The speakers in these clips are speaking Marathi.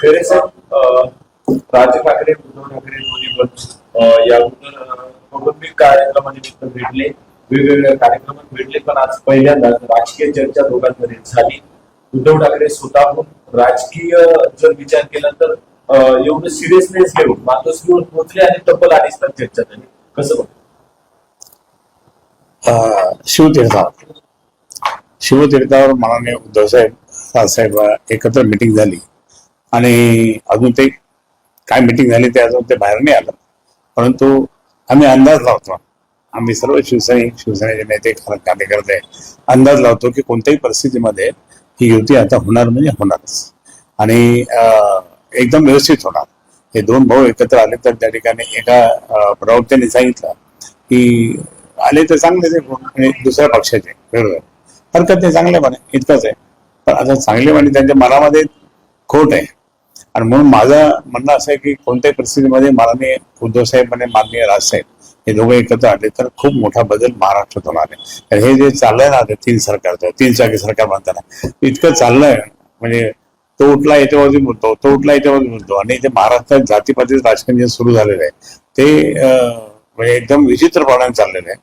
खरे सर राज ठाकरे उद्धव ठाकरे दोन्ही पण या कौटुंबिक कार्यक्रमानिमित्त भेटले वेगवेगळ्या कार्यक्रमात भेटले पण आज पहिल्यांदाच राजकीय चर्चा दोघांमध्ये झाली. उद्धव ठाकरे स्वतःहून राजकीय जर विचार केला तर एवढं सिरियसनेस घेऊन मातोश्रीवर पोहोचले आणि तब्बल अडीच तास चर्चा झाली. कसं बघ? अं, शिवतीर्थावर. माननीय उद्धव साहेब राजसाहेब एकत्र मिटिंग झाली. आणि अजून ते काय मिटिंग झाली ते अजून ते बाहेर नाही आलं. परंतु आम्ही अंदाज लावतो. आम्ही सर्व शिवसैनिक शिवसेनेचे नेते कार्यकर्ते अंदाज लावतो की कोणत्याही परिस्थितीमध्ये ही युती आता होणार म्हणजे होणारच. आणि एकदम व्यवस्थित होणार. हे दोन भाऊ एकत्र आले तर त्या ठिकाणी एका प्रवक्त्याने सांगितलं की आले तर चांगलेच दुसऱ्या पक्षाचे. बरोबर. हरकत नाही चांगले म्हणे. इतकंच आहे. पण आता चांगले म्हणे त्यांच्या मनामध्ये खोट आहे. आणि म्हणून माझं म्हणणं असं आहे की कोणत्याही परिस्थितीमध्ये माननीय उद्धव साहेब आणि माननीय राजसाहेब हे दोघं एकत्र आले तर खूप मोठा बदल महाराष्ट्रात होणार आहे. तर हे जे चाललंय ना ते तीन सरकारचं तीन चाकी सरकार म्हणताना इतकं चाललंय म्हणजे तो उठला याच्यावरती बोलतो तो उठला याच्यावरती बोलतो. आणि ते महाराष्ट्रात जातीपातीचं राजकारण जे सुरू झालेलं आहे ते म्हणजे एकदम विचित्रपणाने चाललेलं आहे.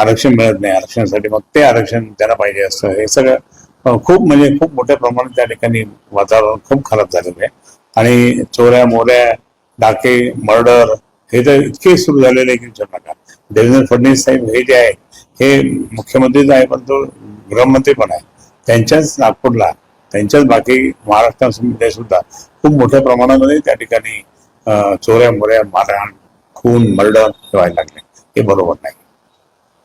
आरक्षण मिळत नाही आरक्षणासाठी मग ते आरक्षण त्यांना पाहिजे असतं. हे सगळं खूप म्हणजे खूप मोठ्या प्रमाणात त्या ठिकाणी वातावरण खूप खराब झालेलं आहे. आणि चोऱ्या मोऱ्या डाके मर्डर हे तर इतके सुरू झालेले आहे की विचार नका देवेंद्र फडणवीस साहेब हे जे आहे हे मुख्यमंत्रीच आहे पण तो गृहमंत्री पण आहे. त्यांच्याच नागपूरला त्यांच्याच बाकी महाराष्ट्रामध्ये सुद्धा खूप मोठ्या प्रमाणामध्ये त्या ठिकाणी चोऱ्या मोऱ्या मारहाण खून मर्डर व्हायला लागले. हे बरोबर नाही.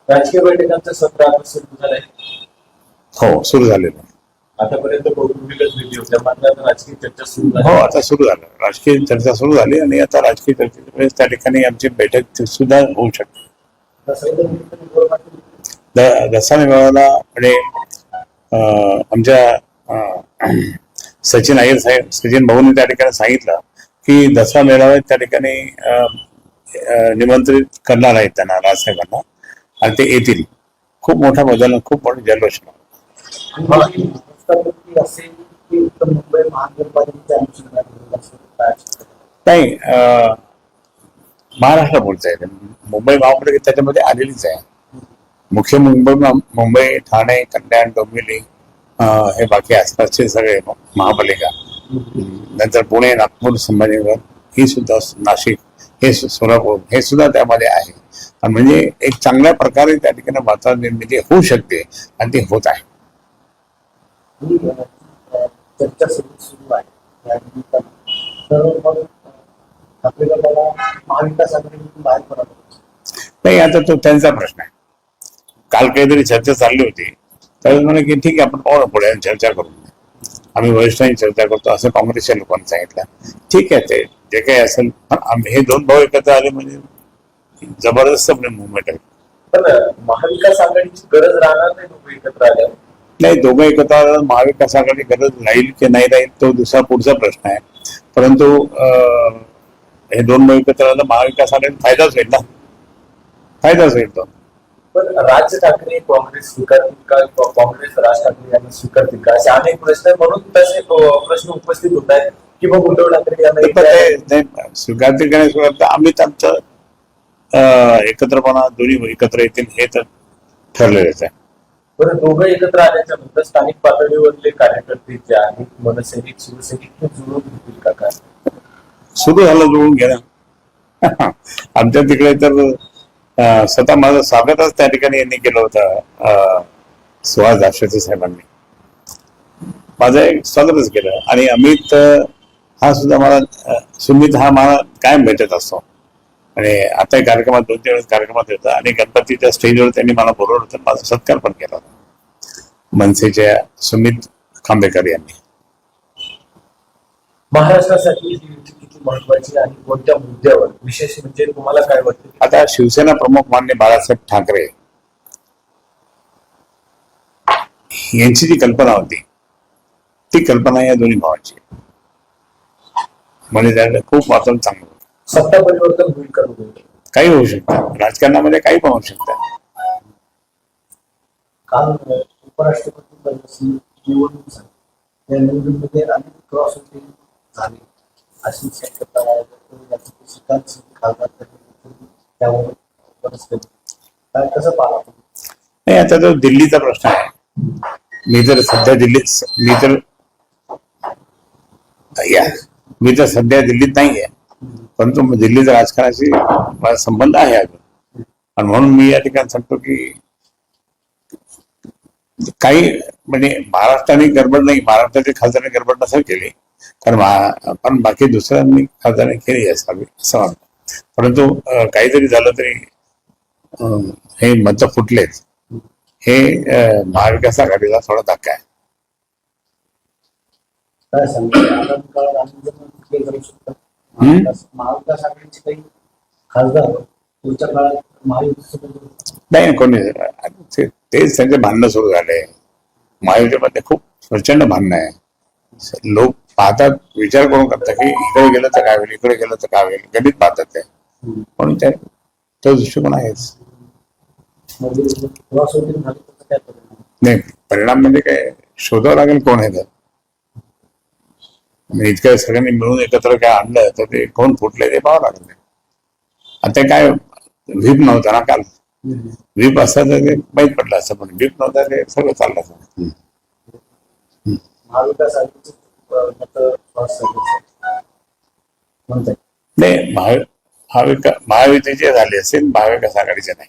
राजकीय बैठकांचं सत्र आता सुरू झालंय. हो सुरू झालेलं. आहे. आतापर्यंत कौटुंबिकच भेटी होत्या मात्र आता राजकीय चर्चा सुरू हो आता सुरू झालं. राजकीय चर्चा सुरू झाली आणि आता राजकीय चर्चेच्या वेळेस त्या ठिकाणी आमची बैठक सुद्धा होऊ शकते. द- दसरा मेळाव्याला आणि अं, आमच्या अं, सचिन अय्यर साहेब सचिन भाऊनी त्या ठिकाणी सांगितलं की दसरा मेळाव्यात त्या ठिकाणी अं, अं, निमंत्रित करणार आहेत त्यांना राजसाहेबांना आणि ते येतील. खूप मोठा बदल खूप मोठं जल्लोष असेल नाही महाराष्ट्र बोलता येते मुंबई महापालिका त्याच्यामध्ये आलेलीच आहे. मुख्य मुंबई मुंबई ठाणे कल्याण डोंबिवली हे बाकी आसपासचे सगळे महापालिका. नंतर पुणे नागपूर संभाजीनगर ही सुद्धा नाशिक हे सोलापूर हे सुद्धा त्यामध्ये आहे. म्हणजे एक चांगल्या प्रकारे त्या ठिकाणी वातावरण निर्मिती होऊ शकते आणि ते होत आहे. ही चर्चा सुरू सुरू आहे. या निमित्तानं तर मग आपल्याला त्याला महाविकास बाहेर पडावं नाही आता तो त्यांचा प्रश्न आहे. काल काहीतरी चर्चा चालली होती. त्यावेळेस म्हणे की ठीक आहे आपण पाहू ना पुढे आणि चर्चा करू. आम्ही वरिष्ठांनी चर्चा करतो असं काँग्रेसच्या लोकांनी सांगितलं. ठीक आहे ते जे काही असेल पण आम्ही हे दोन भाऊ एकत्र आले म्हणजे जबरदस्त मुवमेंट आहे. पण महाविकास आघाडीची गरज राहणार नाही दोघं एकत्र आल्यावर. नाही दोघं एकत्र आल्यावर महाविकास आघाडी गरज राहील की नाही राहील तो दुसरा पुढचा प्रश्न आहे. परंतु हे दोन एकत्र आल्यावर महाविकास आघाडी फायदाच होईल ना? फायदाच होईल तो. पण राज ठाकरे काँग्रेस स्वीकारतील का? काँग्रेस राज ठाकरे यांना स्वीकारतील का? असे अनेक प्रश्न. म्हणून तसे प्रश्न उपस्थित होत आहेत की मग उद्धव ठाकरे यांना स्वीकारतील का नाही स्वीकारतील? आम्हीच आमचं अं, एकत्रपणा दोन्ही एकत्र येतील हे तर ठरलेलंच आहे. बरं दोघं एकत्र आल्याच्यानंतर स्थानिक पातळीवरले कार्यकर्ते जे आहेत मनसैनिक शिवसैनिक ते जुळून घेतील का काय? सुरू झालं जुळून घेणं आमच्या तिकडे तर स्वतः माझं स्वागतच त्या ठिकाणी यांनी केलं होतं अं, सुहास दाशरथी साहेबांनी. माझं एक स्वागतच केलं. आणि अमित हा सुद्धा मला सुमित हा मला कायम भेटत असतो. आणि आता कार्यक्रमात दोन तीन वेळेस कार्यक्रमात होता आणि गणपतीच्या स्टेजवर त्यांनी मला बोलवलं होतं. माझा सत्कार पण केला होता. मनसेच्या सुमित खांबेकर यांनी. महाराष्ट्रासाठी ही युती किती महत्वाची आणि कोणत्या मुद्द्यावर? विशेष म्हणजे तुम्हाला काय वाटतं? आता शिवसेना प्रमुख मान्य बाळासाहेब ठाकरे यांची जी कल्पना होती ती कल्पना या दोन्ही भावांची. म्हणजे त्याला खूप वातावरण चांगलं. सत्ता परिवर्तन होईल का काही होऊ शकतं. राजकारणामध्ये काही पण होऊ शकतं. काल उपराष्ट्रपती पदाची निवडणूक झाली. त्या निवडणुकीमध्ये अनेक क्रॉस होते झाली. अशी शक्यता याची शिकायची खासदार त्यावर परिस्थिती काय कसं पाहतो नाही आता तो दिल्लीचा प्रश्न आहे. मी तर सध्या दिल्लीत मी तर या. मी तर सध्या दिल्लीत नाही आहे परंतु दिल्लीच्या राजकारणाशी माझा संबंध आहे अजून. आणि म्हणून मी या ठिकाणी सांगतो की काही म्हणजे महाराष्ट्राने गडबड नाही महाराष्ट्राचे खासदारांनी गडबड नसेल केली कारण पण बाकी दुसऱ्यांनी खासदारांनी केली असावी असं वाटतं परंतु काहीतरी झालं तरी हे मत फुटलेच. हे महाविकास आघाडीला थोडा धक्का आहे. काय सांगतो महाविकास महाविकास आघाडीचे काही खासदार पुढच्या काळात महायुतीसोबत नाही नाही, कोणी ते- तेच त्यांचे भांडणं सुरू झाले. महायुतीमध्ये खूप प्रचंड भांडणं आहे. लोक पाहतात विचार करून करतात की इकडे गेलं तर काय होईल इकडे गेलं तर काय होईल गणित पाहतात ते. म्हणून ते तो दृष्टिकोन आहेच. म्हणजे क्रॉस वोटिंग झाली तर काय परिणाम नाही परिणाम म्हणजे काय? शोधावं लागेल कोण आहे तर. इतक्या सगळ्यांनी मिळून एकत्र काय आणलं तर ते कोण फुटले ते पाहावं लागेल. आता काय व्हीप नव्हता ना काल. व्हीप असतं तर ते माहीत पडलं असतं पण व्हीप नव्हता ते सगळं चाललं असतं महाविकास आघाडीचे अं, मत क्रॉस म्हणतात नाही महा महाविका महायुतीचे झाले असेल महाविकास आघाडीचे नाही.